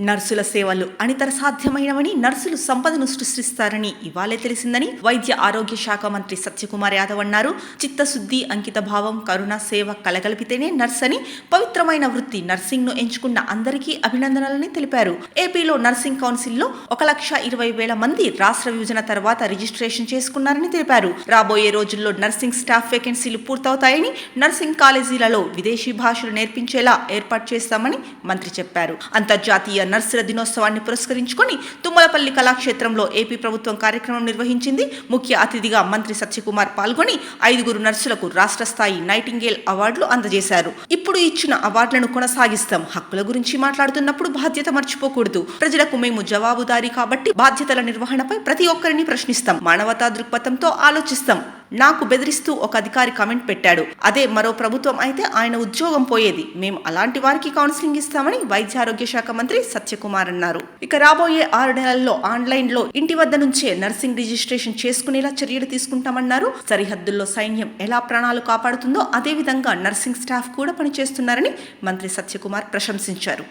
నర్సుల సేవలు అనితర సాధ్యమైనవని నర్సులు సంపదను సృష్టిస్తారని ఇవాళే తెలిసిందని వైద్య ఆరోగ్య శాఖ మంత్రి సత్యకుమార్ యాదవ్ అన్నారు. చిత్తశుద్ధి అంకిత భావం కరుణ సేవ కలగలిపితేనే నర్స్ అని పవిత్రమైన వృత్తి నర్సింగ్ను ఎంచుకున్న అందరికీ అభినందనలని తెలిపారు. ఏపీలో నర్సింగ్ కౌన్సిల్లో ఒక లక్ష ఇరవై వేల మంది రాష్ట్ర విభజన తర్వాత రిజిస్ట్రేషన్ చేసుకున్నారని తెలిపారు. రాబోయే రోజుల్లో నర్సింగ్ స్టాఫ్ వేకెన్సీలు పూర్తవుతాయని నర్సింగ్ కాలేజీలలో విదేశీ భాషలు నేర్పించేలా ఏర్పాటు చేస్తామని మంత్రి చెప్పారు. అంతర్జాతీయ నర్సుల దినోత్సవాన్ని పురస్కరించుకొని తుమ్మలపల్లి కళాక్షేత్రంలో ఏపీ ప్రభుత్వం కార్యక్రమం నిర్వహించింది. ముఖ్య అతిథిగా మంత్రి సత్యకుమార్ పాల్గొని ఐదుగురు నర్సులకు రాష్ట్ర స్థాయి నైటింగేల్ అవార్డులు అందజేశారు. ఇప్పుడు ఇచ్చిన అవార్డులను కొనసాగిస్తాం. హక్కుల గురించి మాట్లాడుతున్నప్పుడు బాధ్యత మర్చిపోకూడదు. ప్రజలకు మేము జవాబుదారీ కాబట్టి బాధ్యతల నిర్వహణపై ప్రతి ఒక్కరిని ప్రశ్నిస్తాం. మానవతా దృక్పథంతో ఆలోచిస్తాం. నాకు బెదిరిస్తూ ఒక అధికారి కమెంట్ పెట్టాడు. అదే మరో ప్రభుత్వం అయితే ఆయన ఉద్యోగం పోయేది. మేము అలాంటి వారికి కౌన్సిలింగ్ ఇస్తామని వైద్య ఆరోగ్య శాఖ మంత్రి సత్యకుమార్ అన్నారు. ఇక రాబోయే ఆరు నెలల్లో ఆన్లైన్లో ఇంటి వద్ద నుంచే నర్సింగ్ రిజిస్ట్రేషన్ చేసుకునేలా చర్యలు తీసుకుంటామన్నారు. సరిహద్దుల్లో సైన్యం ఎలా ప్రాణాలు కాపాడుతుందో అదే విధంగా నర్సింగ్ స్టాఫ్ కూడా పనిచేస్తున్నారని మంత్రి సత్యకుమార్ ప్రశంసించారు.